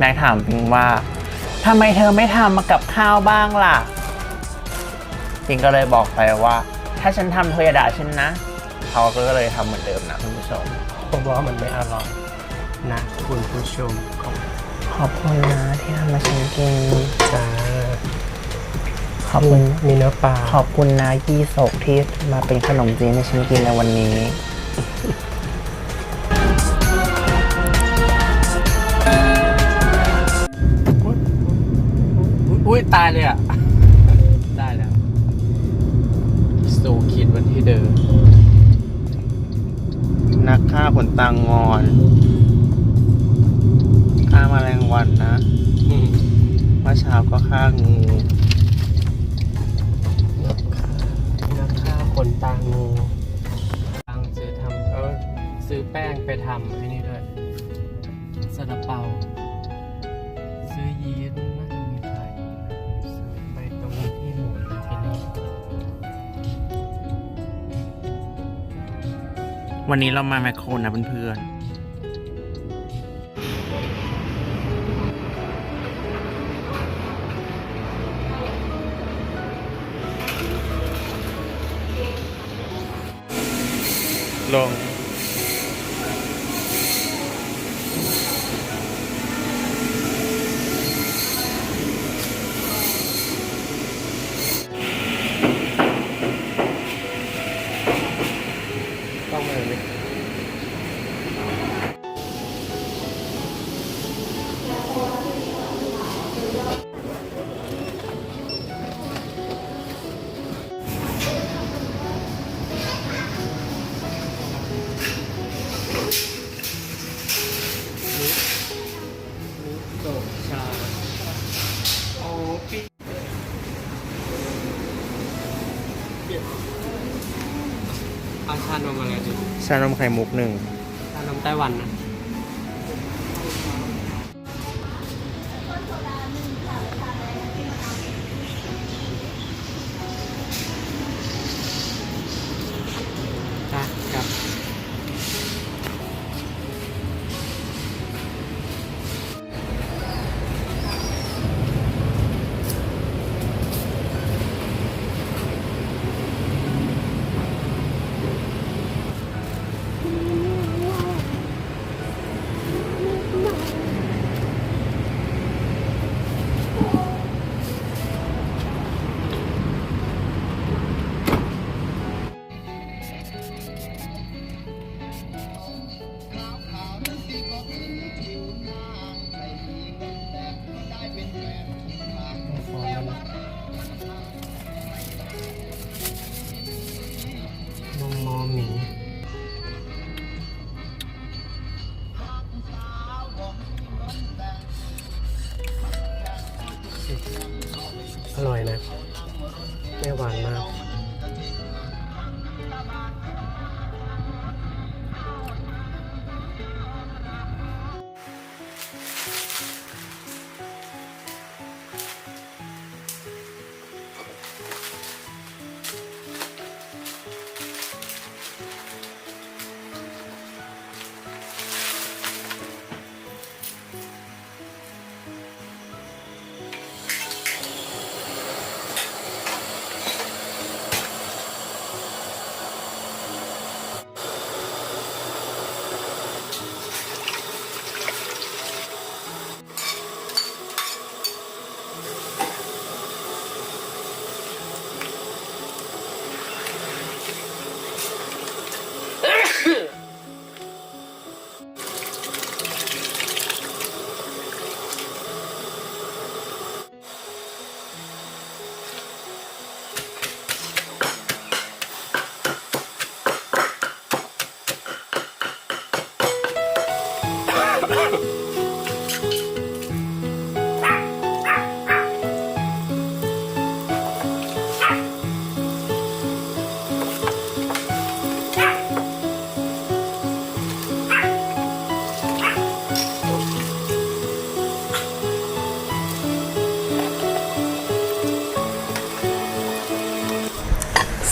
แม็กถามปิงว่าทำไมเธอไม่ทำมากับข้าวบ้างล่ะปิงก็เลยบอกไปว่า ถ้าฉันทำเธออย่าด่าฉันนะ เขาก็เลยทำเหมือนเดิมนะคุณผู้ชมผมว่ามันไม่อร่อยนะคุณผู้ชมขอบขอบคุณนะที่ทำมาฉันกินจ้าขอบคุณมีเนื้อปลาขอบคุณนะยี่โศกที่มาเป็นขนมจีนให้ฉันกินในวันนี้ ยตายเลยอะ ได้แล้วสู่คิดวันที่เดิม นักฆ่าขนตางงอนฆ่าแมลงวันนะอืมเมื่อเช้าก็ฆ่างูนักฆ่านักฆ่าคนตางูตังซื้อทำเออซื้อแป้งไปทำให้นี่ด้วยซาลาเปา วันนี้เรามาแมคโครนะเพื่อนๆลง เอาชานมอะไรดิชานมไข่มุกหนึ่งชานมไต้หวันนะ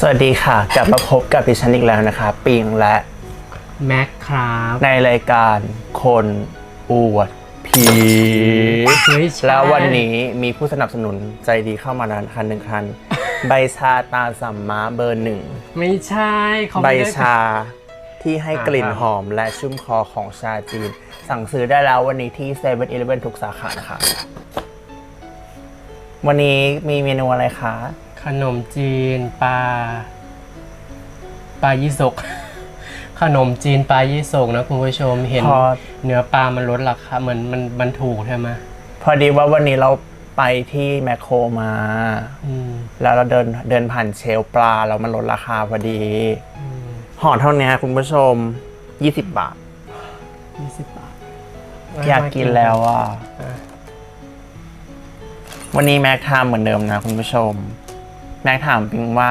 สวัสดีค่ะ กลับมาพบกับดิฉันอีกแล้วนะคะ ปิงและแม็กครับในรายการคนอวดผีพีชเฮ้ยใช่แล้ววันนี้มีผู้สนับสนุนใจดีเข้ามาร้านคันหนึ่งคัน ใบชาตาสัมมาเบอร์หนึ่ง ไม่ใช่เขาใบไม่ได้ ชาที่ให้กลิ่นอ่าหอมและชุ่มคอของชาจีน สั่งซื้อได้แล้ววันนี้ที่7 e เ e ่ e อทุกสาขานะคะวันนี้มีเมนูอะไรคะ ขนมจีนปลาปลายี่สก ขนมจีนปลายี่สกนะคุณผู้ชมเห็นพอ เนื้อปลามันลดราคาเหมือนมันมันถูกใช่ไหมพอดีว่าวันนี้เราไปที่แมคโครมา อืมแล้วเราเดินเดินผ่านเชลฟ์ปลาแล้วมันลดราคาพอดีอืมห่อเท่านี้คุณผู้ชม 20 บาท ยี่สิบบาทอยากกินแล้วอะอะวันนี้แม็กทำเหมือนเดิมนะคุณผู้ชม แม็กถามปิงว่า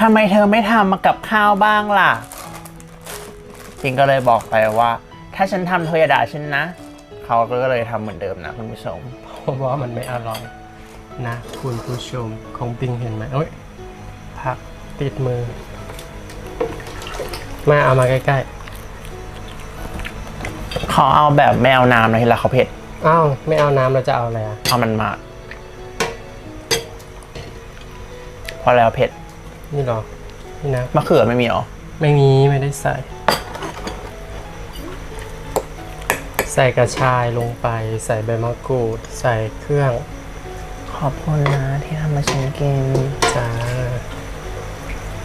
ทำไมเธอไม่ทำมากับข้าวบ้างล่ะ ปิงก็เลยบอกไปว่า ถ้าฉันทำเธออย่าด่าฉันนะ เขาก็เลยทำเหมือนเดิมนะคุณผู้ชม เพราะว่ามันไม่อร่อยนะ คุณผู้ชมของปิงเห็นไหมเอ้ยผักติดมือ มาเอามาใกล้เขาเอาแบบไม่เอาน้ำนะทีละเขาเผ็ดๆ อ้าว ไม่เอาน้ำเราจะเอาอะไรอะเอามันมา พอแล้วเผ็ดนี่เหรอ นี่นะ มะเขือไม่มีหรอ ไม่มีไม่ได้ใส่ ใส่กระชายลงไป ใส่ใบมะกรูด ใส่เครื่อง ขอบคุณนะที่ทำมาฉันกินจ้า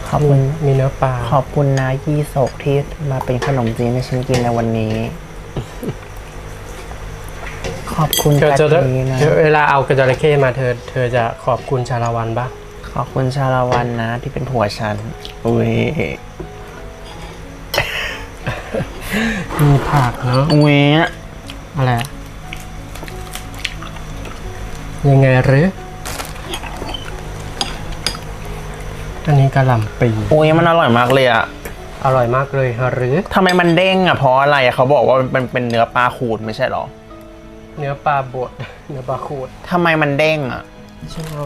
ขอบคุณ มีเนื้อปลา ขอบคุณนะยี่โศกที่มาเป็นขนมจีนให้ฉันกินในวันนี้ ขอบคุณเธอกะจะทินะเธอเวลาเอากระจระเข้มาเธอ เธอจะขอบคุณชาละวันปะ ขอบคุณชาละวันนะ ที่เป็นผัวฉัน อุ้ยมีผักเนาะอุ้ยอะไรอะยังไงหรือ อันนี้กระหล่ำปีอุ้ยมันอร่อยมากเลยอะอร่อยมากเลยฮะหรือ ทำไมมันเด้งอะเพราะอะไรอะเขาบอกว่ามันเป็นเนื้อปลาขูดไม่ใช่หรอ เนื้อปลาบด เนื้อปลาขูดทำไมมันเด้งอะฉันเอา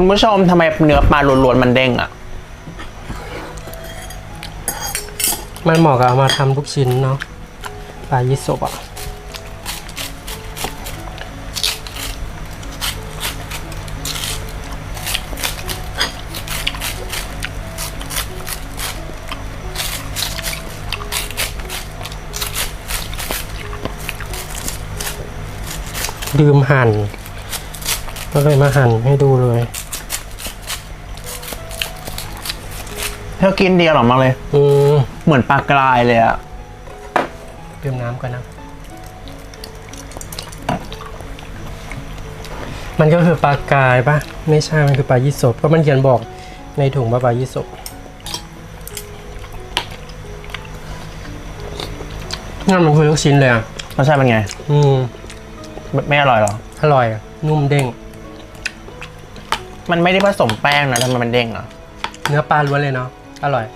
คุณผู้ชมทำไมเนื้อปลาล้วนๆมันเด้งอะมันเหมาะกับเอามาทำลูกชิ้นเนาะปลายิสบอะลืมหั่นก็เลยมาหั่นให้ดูเลย เธอกินดีอร่อยมากเลย อืมเหมือนปลากรายเลยอะเติมน้ำก่อนนะ มันก็คือปลากายปะไม่ใช่ มันคือปลายี่สบก็มันเขียนบอกในถุงว่าปลายี่สบงั้นมันคือลูกชิ้นเลยอะ รสชาติเป็นไงอืม ไม่ไม่อร่อยหรอ อร่อยอะนุ่มเด้ง มันไม่ได้ผสมแป้งนะทำไมมันเด้งอะเนื้อปลาล้วนเลยเนาะ อร่อย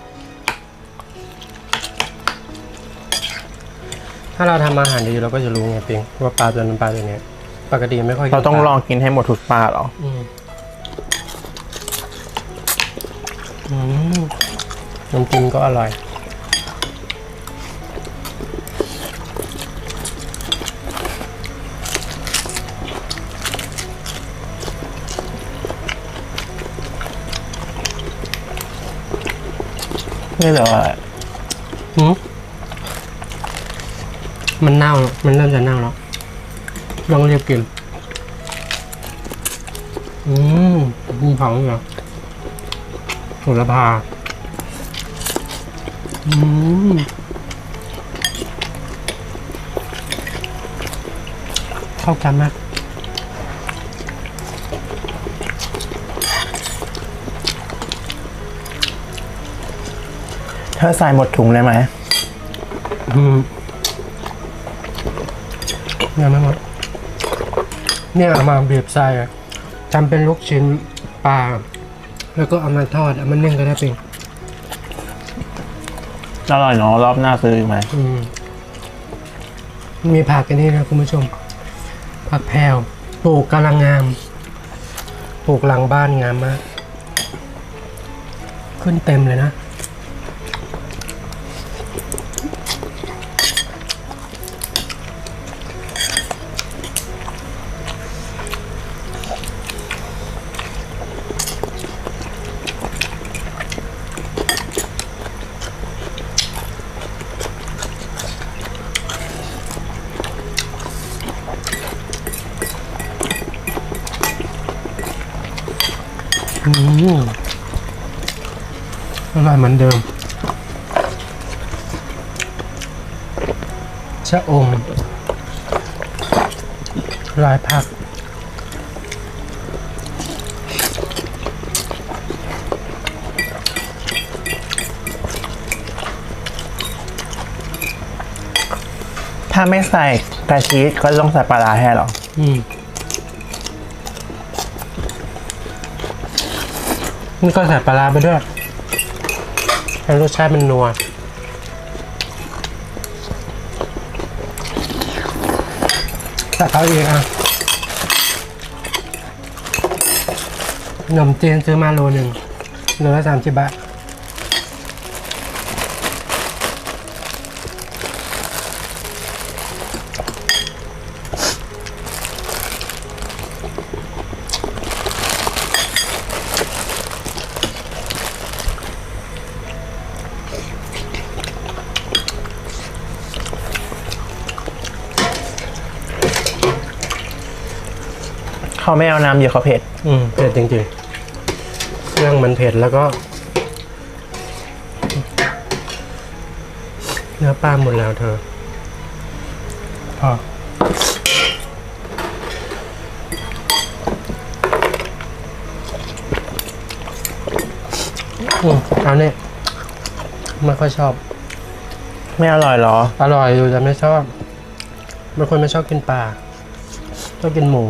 ถ้าเราทำอาหารดีเราก็จะรู้ไงปิงว่าปลาตัวนั้นปลาตัวเนี้ยปกติไม่ค่อยกินเราต้องปลองกินให้หมดทุกปลาเหรอ อืมอืมน้ำจิ้มก็อร่อย ไม่เหลืออะไรหืมมันเน่าแล้วมันเริ่มจะเน่าแล้วลองเรียบกิน อืมมีผังเหรอโหระพา อืมเข้ากันมาก ธอใส่หมดถุงเลยไหมอืมยังไม่หมดเนี่ยเอามาเบียบใส่อะทำเป็นลูกชิ้นปลา แล้วก็เอามาทอดเอามานึ่งก็ได้เป็นอร่อยเนาะรอบหน้าซื้ออีกไหมอืมมีผักกันนี่นะคุณผู้ชม ผักแพรวปลูกกำลังงาม ปลูกหลังบ้านงามมาก ขึ้นเต็มเลยนะ อร่อยเหมือนเดิม ชะอมลายผัก ถ้าไม่ใส่กะทิก็ต้องใส่ปลาร้าแห้หรอ อืมนี่ก็ใส่ปลาร้าไปด้วย ให้รสชาติมันนัวแต่เขาเองอะขนมจีนซื้อมาโลหนึ่งโลละสามสิบบาท เขาไม่เอาน้ำเยอะเขาเผ็ด อืมเผ็ดจริงๆ เครื่องมันเผ็ดแล้วก็ เนื้อปลาหมดแล้วเธอพออืมเอาเนี่ยไม่ค่อยชอบ ไม่อร่อยเหรอ อร่อยอยู่แต่ไม่ชอบบางคนไม่ชอบกินปลา ชอบกินหมู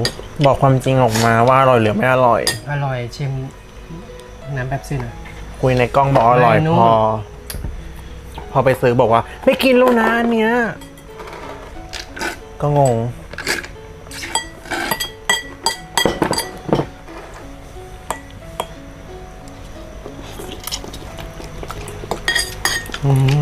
บอกความจริงออกมาว่าอร่อยหรือไม่อร่อย อร่อยชิมน้ำแป๊บซี่หน่อย คุยในกล้องบอกอร่อยไม่นุ่มพอพอไปซื้อบอกว่า ไม่กินแล้วนะอันเนี้ยก็งง อืม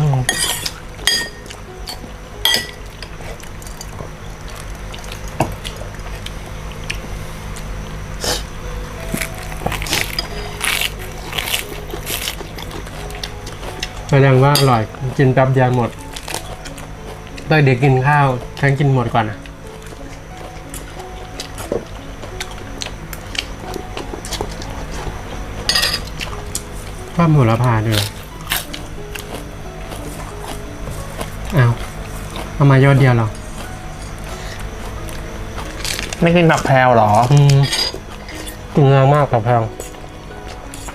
แสดงว่าอร่อยกินแป๊บเดียวหมดตอนเด็กกินข้าวฉันกินหมดก่อนนะว่าหมูละพาด้วยเอาเอามายอดเดียวเหรอ ไม่กินผักแพรวเหรอ อืมกินแรงมากผักแพรว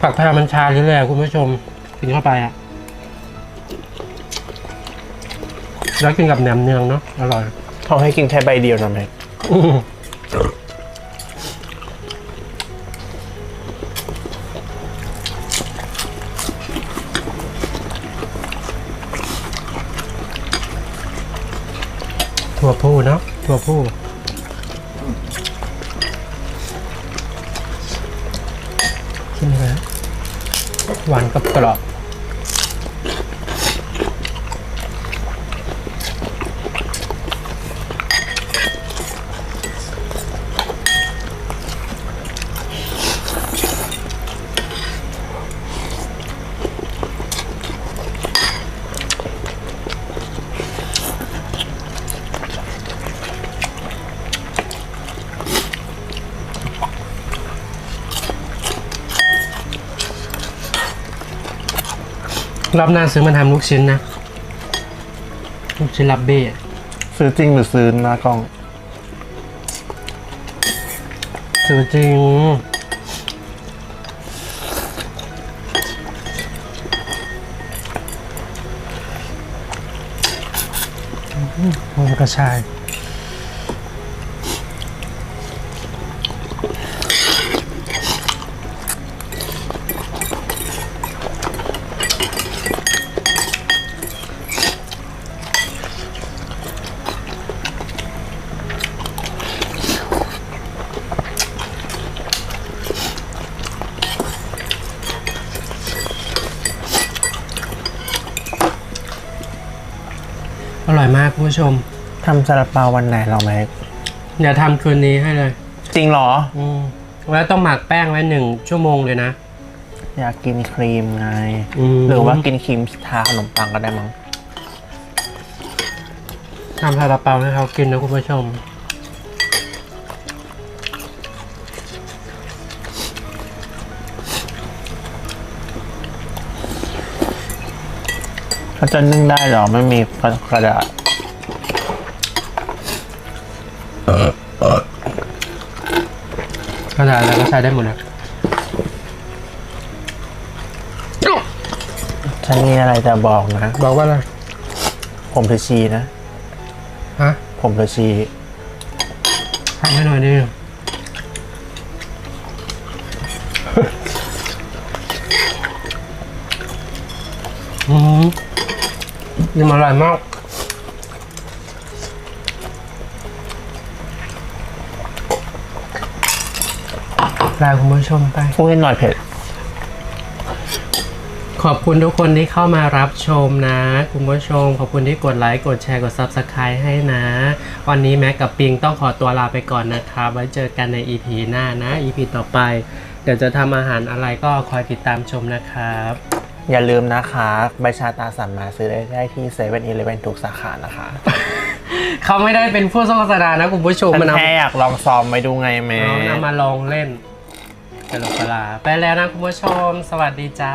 ผักแพรวมันชาเรื่อยๆคุณผู้ชม กินเข้าไปอะ แล้วกินกับแหนมเนืองเนาะอร่อยเขาให้กินแค่ใบเดียวนะแม็กอืมถั่วพูเนาะถั่วพูกินนะหวานกับกรอบ รอบหน้าซื้อมาทำลูกชิ้นนะ ลูกชิ้นลับเบ้ซื้อจริงหรือซื้อหน้ากล้องซื้อจริง อืมหอมกระชาย ผู้ชมทำซาลาเปาวันไหนเราไหมเดี๋ยวทำคืนนี้ให้เลยจริงเหรอ อืมแล้วต้องหมักแป้งไว้หนึ่งชั่วโมงเลยนะอยากกินครีมไง มหรือว่ากินครีมทาขนมปังก็ได้มั้งทำซาลาเปาให้เขากินนะคุณผู้ชม เขาจะนึ่งได้เหรอไม่มีกระดาษ กระดาษอะไรก็ใช้ได้หมดนะฉันมีอะไรจะบอกนะ บอกว่าอะไรผมเธอชีนะ ฮะผมเธอชีทำให้หน่อยดิอืมนี่มันอร่อยมาก ลาคุณผู้ชมไปพูดให้หน่อยเผ็ด ขอบคุณทุกคนที่เข้ามารับชมนะ คุณผู้ชม ขอบคุณที่กดไลค์กดแชร์กด Subscribe ให้นะ วันนี้แม็กกับปิงต้องขอตัวลาไปก่อนนะครับไว้เจอกันใน EP หน้านะ EP ต่อไป เดี๋ยวจะทำอาหารอะไรก็คอยติดตามชมนะครับ อย่าลืมนะคะใบชาตาสัมมาซื้อได้ได้ที่เซเว่นอีเลฟเว่นทุกสาขานะคะ เขาไม่ได้เป็นผู้โฆษณานะคุณผู้ชมมันนเอาแค่อยากลองซ้อมไปดูไงแม่ เอานำมาลองเล่น กะหลกปลาไปแล้วนะคุณผู้ชม สวัสดีจ้า